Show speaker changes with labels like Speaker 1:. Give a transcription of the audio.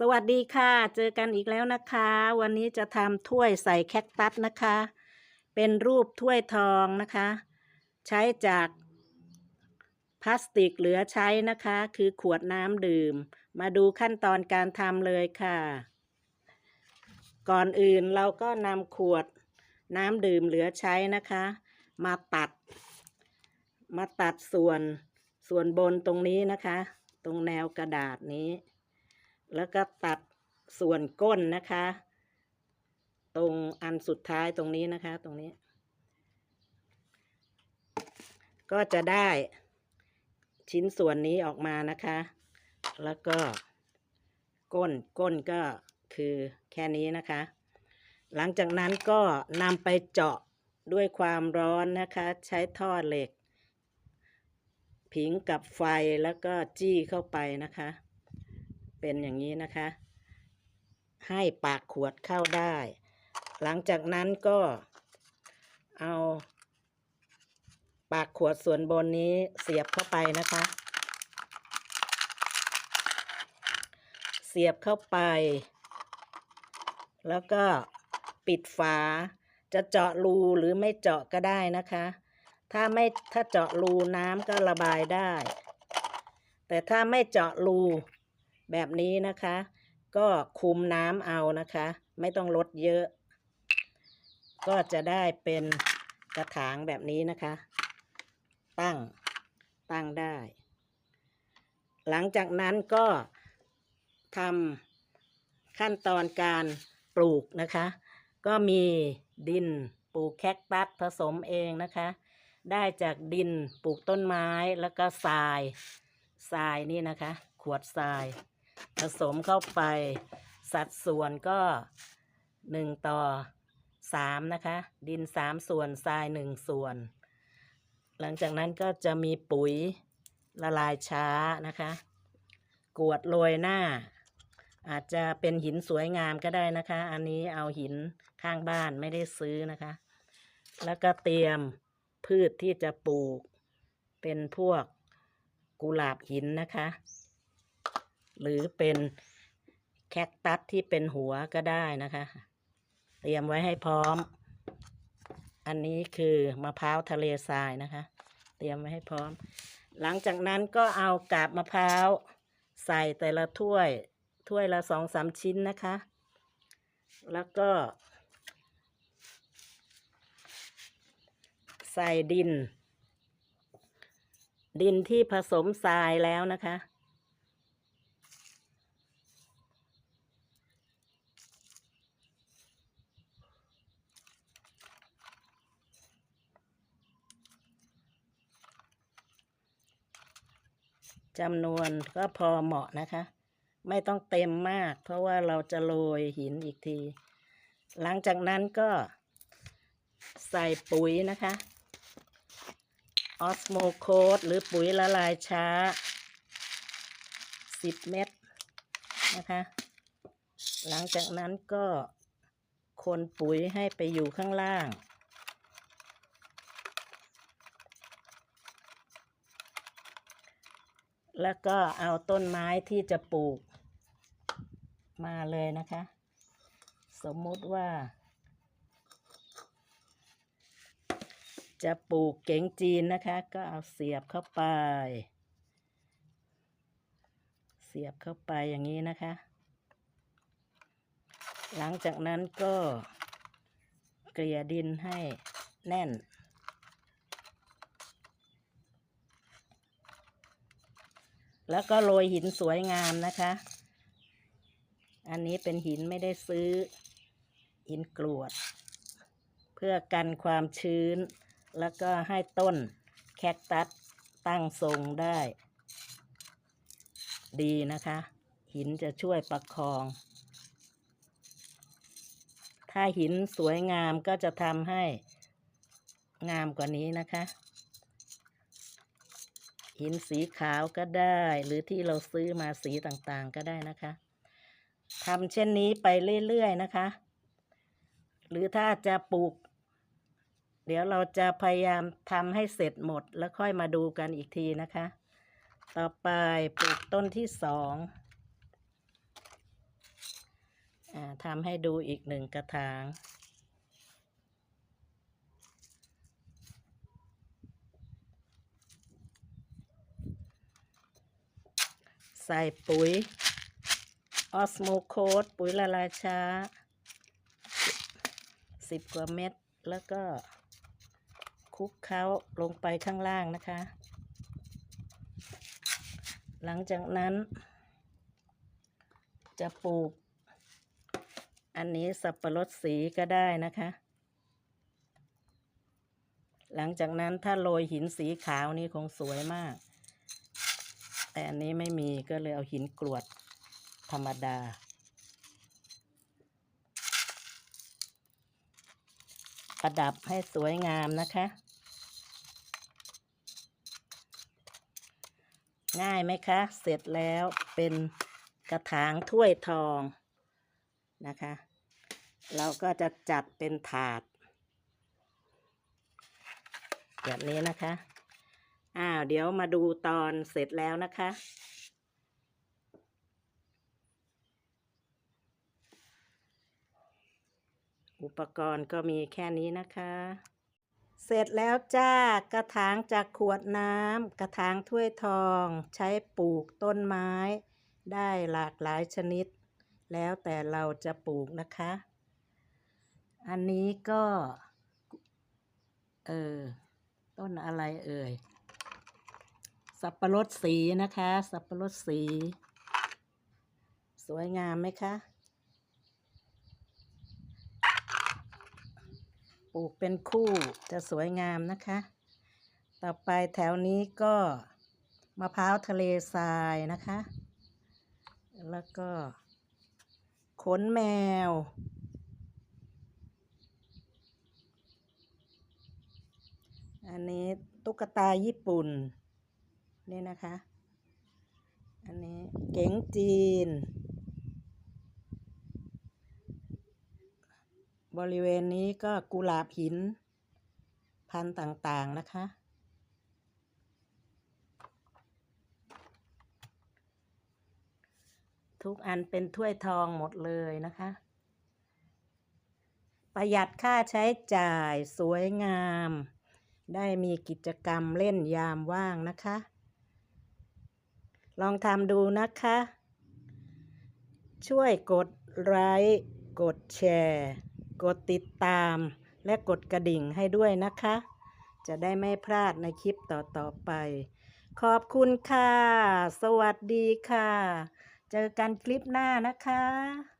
Speaker 1: สวัสดีค่ะ เจอกันอีกแล้วนะคะ วันนี้จะทำถ้วยใส่แคคตัสนะคะ เป็นรูปถ้วยทองนะคะ ใช้จากพลาสติกเหลือใช้นะคะ คือขวดน้ำดื่ม มาดูขั้นตอนการทำเลยค่ะ ก่อนอื่นเราก็นำขวดน้ำดื่มเหลือใช้นะคะ มาตัด มาตัดส่วนส่วนบนตรงนี้นะคะ ตรงแนวกระดาษนี้ แล้วก็ตัดส่วนก้นนะคะ ตรงอันสุดท้ายตรงนี้นะคะ ตรงนี้ ก็จะได้ชิ้นส่วนนี้ออกมานะคะ แล้วก็ก้นก้นก็คือแค่นี้นะคะ หลังจากนั้นก็นำไปเจาะด้วยความร้อนนะคะ ใช้ท่อเหล็ก ผิงกับไฟแล้วก็จี้เข้าไปนะคะ เป็นอย่างนี้นะคะ ให้ปากขวดเข้าได้ หลังจากนั้นก็เอาปากขวดส่วนบนนี้เสียบเข้าไปนะคะ เสียบเข้าไป แล้วก็ปิดฝา จะเจาะรูหรือไม่เจาะก็ได้นะคะ ถ้าไม่ถ้าเจาะรูน้ำก็ระบายได้ แต่ถ้าไม่เจาะรู แบบนี้นะคะ ก็คุมน้ำเอานะคะ ไม่ต้องลดเยอะ ก็จะได้เป็นกระถางแบบนี้นะคะ ตั้งตั้งได้ หลังจากนั้นก็ทำขั้นตอนการปลูกนะคะ ก็มีดินปลูกแคคตัสผสมเองนะคะ ได้จากดินปลูกต้นไม้แล้วก็ทรายทรายนี่นะคะ ขวดทราย ผสมเข้าไป สัดส่วนก็หนึ่งต่อสามนะคะ ดินสามส่วนทรายหนึ่งส่วน หลังจากนั้นก็จะมีปุ๋ยละลายช้านะคะ กวดโรยหน้า อาจจะเป็นหินสวยงามก็ได้นะคะ อันนี้เอาหินข้างบ้านไม่ได้ซื้อนะคะ แล้วก็เตรียมพืชที่จะปลูก เป็นพวกกุหลาบหินนะคะ หรือเป็นแคคตัสที่เป็นหัวก็ได้นะคะ เตรียมไว้ให้พร้อม อันนี้คือมะพร้าวทะเลทรายนะคะ เตรียมไว้ให้พร้อม หลังจากนั้นก็เอากาบมะพร้าวใส่แต่ละถ้วย ถ้วยละสองสามชิ้นนะคะ แล้วก็ ใส่ดิน ดินที่ผสมทรายแล้วนะคะ จำนวนก็พอเหมาะนะคะ ไม่ต้องเต็มมาก เพราะว่าเราจะโรยหินอีกที หลังจากนั้นก็ใส่ปุ๋ยนะคะออสโมโคดหรือปุ๋ยละลายช้า 10 เม็ดนะคะ หลังจากนั้นก็คนปุ๋ยให้ไปอยู่ข้างล่าง แล้วก็เอาต้นไม้ที่จะปลูก มาเลยนะคะ สมมุติว่า จะปลูกเก๋งจีนนะคะ ก็เอาเสียบเข้าไป เสียบเข้าไปอย่างนี้นะคะ หลังจากนั้นก็เกลี่ยดินให้แน่น แล้วก็โรยหินสวยงามนะคะ อันนี้เป็นหินไม่ได้ซื้อ หินกรวด เพื่อกันความชื้น แล้วก็ให้ต้นแคคตัสตั้งทรงได้ ดีนะคะ หินจะช่วยประคอง ถ้าหินสวยงามก็จะทำให้งามกว่านี้นะคะ หินสีขาวก็ได้ หรือที่เราซื้อมาสีต่างๆก็ได้นะคะทำเช่นนี้ไปเรื่อยๆนะคะ หรือถ้าจะปลูก เดี๋ยวเราจะพยายามทำให้เสร็จหมดแล้วค่อยมาดูกันอีกทีนะคะ ต่อไปปลูกต้นที่สองทำให้ดูอีกหนึ่งกระถาง ใส่ปุ๋ยออสโมโคดปุ๋ยละลายช้าสิบกว่าเม็ด แล้วก็คลุกเคล้าลงไปข้างล่างนะคะ หลังจากนั้น จะปลูก อันนี้สับปะรดสีก็ได้นะคะ หลังจากนั้นถ้าโรยหินสีขาวนี่คงสวยมาก แต่อันนี้ไม่มีก็เลยเอาหินกรวดธรรมดา ประดับให้สวยงามนะคะ ง่ายไหมคะ เสร็จแล้วเป็นกระถางถ้วยทองนะคะ เราก็จะจัดเป็นถาด แบบนี้นะคะ อ้าวเดี๋ยวมาดูตอนเสร็จแล้วนะคะ อุปกรณ์ก็มีแค่นี้นะคะ เสร็จแล้วจ้ากระถางจากขวดน้ำกระถางถ้วยทอง ใช้ปลูกต้นไม้ ได้หลากหลายชนิด แล้วแต่เราจะปลูกนะคะ อันนี้ก็ เออต้นอะไรเอ่ย สับปะรดสีนะคะ สับปะรดสี สวยงามไหมคะปลูกเป็นคู่จะสวยงามนะคะ ต่อไปแถวนี้ก็มะพร้าวทะเลทรายนะคะ แล้วก็ขนแมวอันนี้ตุ๊กตาญี่ปุ่น นี่นะคะ อันนี้เก๋งจีน บริเวณนี้ก็กุหลาบหิน พันธุ์ต่างๆนะคะ ทุกอันเป็นถ้วยทองหมดเลยนะคะ ประหยัดค่าใช้จ่ายสวยงามได้มีกิจกรรมเล่นยามว่างนะคะ ลองทำดูนะคะ ช่วยกดไลค์กดแชร์ กดติดตาม และกดกระดิ่งให้ด้วยนะคะ จะได้ไม่พลาดในคลิปต่อ ๆ ไป ขอบคุณค่ะ สวัสดีค่ะ เจอกันคลิปหน้านะคะ